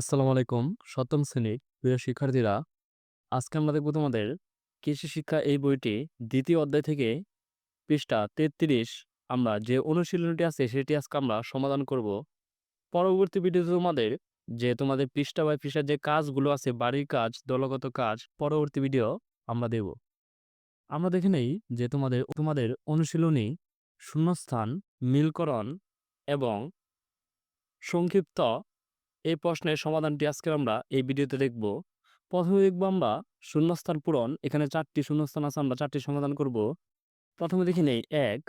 আসসালামু আলাইকুম। সপ্তম শ্রেণির প্রিয় শিক্ষার্থীরা, আজকে আমরা দেখব তোমাদের কৃষি শিক্ষা এই বইটি দ্বিতীয় অধ্যায় থেকে পৃষ্ঠা তেত্রিশ। আমরা যে অনুশীলনটি আছে সেটি আজকে আমরা সমাধান করব। পরবর্তী ভিডিওতে তোমাদের যে তোমাদের পৃষ্ঠা বাই পৃষ্ঠার যে কাজগুলো আছে, বাড়ির কাজ, দলগত কাজ, পরবর্তী ভিডিও আমরা দেব। আমরা দেখে নেই যে তোমাদের তোমাদের অনুশীলনী শূন্যস্থান, মিলকরণ এবং সংক্ষিপ্ত এই প্রশ্নের সমাধানটি আজকে আমরা এই ভিডিওতে দেখব। প্রথমে দেখব আমরা শূন্যস্থান পূরণ, এখানে চারটি শূন্যস্থান আছে, আমরা চারটি সমাধান করব। প্রথমে দেখি নেই, এক।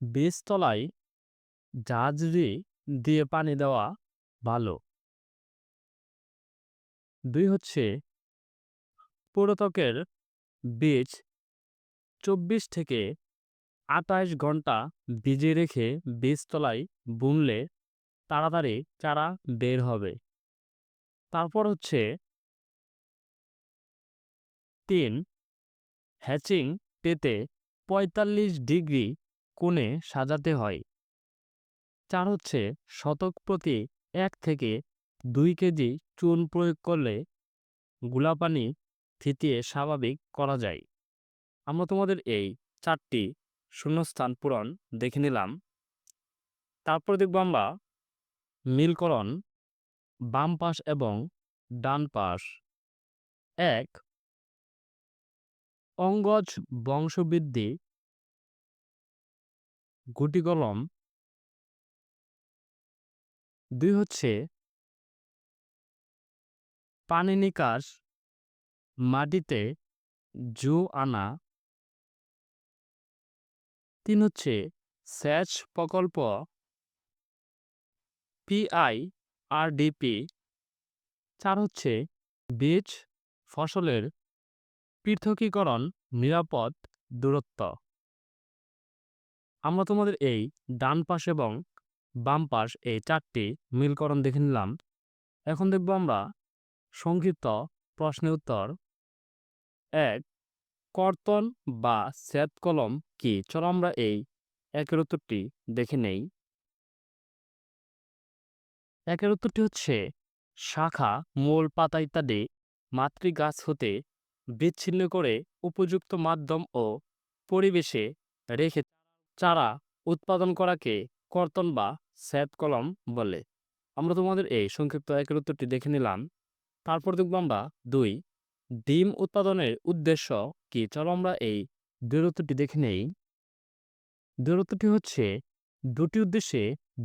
বীজতলায় জাহাজরি দিয়ে পানি দেওয়া ভালো। দুই হচ্ছে পুরতকের বীজ চব্বিশ থেকে আটাইশ ঘণ্টা ভিজিয়ে রেখে বীজতলায় বুনলে তাড়াতাড়ি চারা বের হবে। তারপর হচ্ছে তিন, হ্যাচিং পেতে পঁয়তাল্লিশ ডিগ্রি কোণে সাজাতে হয়। চার হচ্ছে শতক প্রতি এক থেকে দুই কেজি চুন প্রয়োগ করলে গুলাপানি থিতিয়ে স্বাভাবিক করা যায়। আমরা তোমাদের এই চারটি শূন্যস্থান পূরণ দেখে নিলাম। তারপর দেখব আমরা মিলকরণ, বাম পাশ এবং ডান পাশ। এক, অঙ্গজ বংশবৃদ্ধি গুটি কলম দুই হচ্ছে পানি নিকাশ, মাটিতে জু আনা। তিন হচ্ছে সেচ প্রকল্প পিআই, আরডিপি। চার হচ্ছে বীজ ফসলের পৃথকীকরণ, নিরাপদ দূরত্ব। আমরা তোমাদের এই ডান পাশ এবং বাম পাশ এই চারটি মিলকরণ দেখে নিলাম। এখন দেখব আমরা সংক্ষিপ্ত প্রশ্নের উত্তর। এক কর্তন বা সেত কলম কি? চলো আমরা এই একের উত্তরটি দেখে নেই। একের উত্তরটি হচ্ছে, শাখা মূল পাতা ইত্যাদি মাতৃগাছ হতে বিচ্ছিন্ন করে উপযুক্ত মাধ্যম ও পরিবেশে রেখে চারা উৎপাদন করাকে কর্তন বা সেত কলম বলে। আমরা তোমাদের এই সংক্ষিপ্ত একের উত্তরটি দেখে নিলাম। তারপর দেখব আমরা দুই ডিম উৎপাদনের উদ্দেশ্য কি? চলো আমরা এই দূরত্বটি দেখে নেই। দূরত্বটি হচ্ছে দুটি উদ্দেশ্যে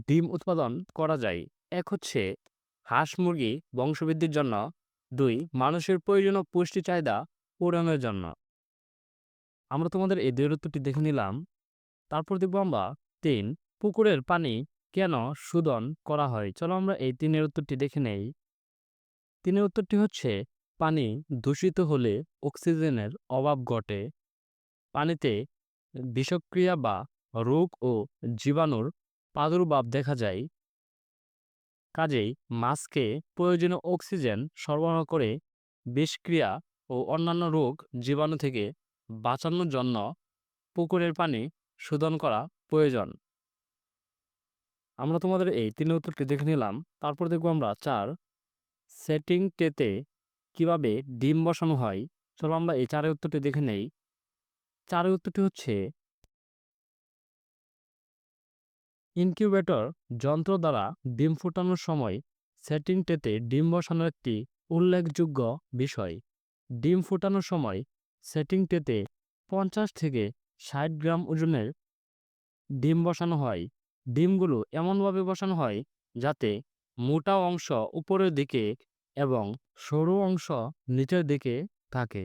ডিম উৎপাদন করা যায়। এক হচ্ছে হাঁস মুরগি বংশবৃদ্ধির জন্য। দুই, মানুষের প্রয়োজনীয় পুষ্টি চাহিদা পূরণের জন্য। আমরা তোমাদের এই দূরত্বটি দেখে নিলাম। তারপর দেখব আমরা তিন, পুকুরের পানি কেন শোধন করা হয়? চলো আমরা এই তিনের উত্তরটি দেখে নেই। তিনের উত্তরটি হচ্ছে পানি দূষিত হলে অক্সিজেনের অভাব ঘটে। পানিতে বিষক্রিয়া বা রোগ ও জীবাণুর প্রাদুর্ভাব দেখা যায়। কাজেই মাছকে প্রয়োজনীয় অক্সিজেন সরবরাহ করে বিষক্রিয়া ও অন্যান্য রোগ জীবাণু থেকে বাঁচানোর জন্য পুকুরের পানি শোধন করা প্রয়োজন। আমরা তোমাদের এই তিন উত্তরটি দেখে নিলাম। তারপর দেখব আমরা চার সেটিং টেতে কীভাবে ডিম বসানো হয়? চলো আমরা এই চারের উত্তরটি দেখে নেই। চারের উত্তরটি হচ্ছে ইনকিউবেটর যন্ত্র দ্বারা ডিম ফুটানোর সময় সেটিং টেতে ডিম বসানোর একটি উল্লেখযোগ্য বিষয়। ডিম ফুটানোর সময় সেটিং টেতে পঞ্চাশ থেকে ষাট গ্রাম ওজনের ডিম বসানো হয়। ডিমগুলো এমনভাবে বসানো হয় যাতে মোটা অংশ উপরের দিকে এবং সরু অংশ নিচের দিকে থাকে।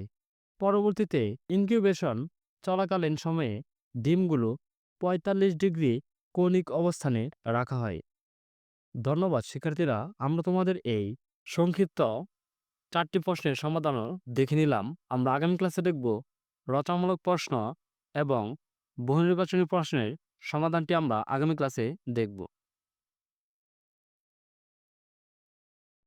পরবর্তীতে ইনকিউবেশন চলাকালীন সময়ে ডিমগুলো পঁয়তাল্লিশ ডিগ্রি কৌণিক অবস্থানে রাখা হয়। ধন্যবাদ, শিক্ষার্থীরা। আমরা তোমাদের এই সংক্ষিপ্ত চারটি প্রশ্নের সমাধানও দেখে নিলাম। আমরা আগামী ক্লাসে দেখব রচনামূলক প্রশ্ন এবং বহুনির্বাচনী প্রশ্নের সমাধানটি আমরা আগামী ক্লাসে দেখব।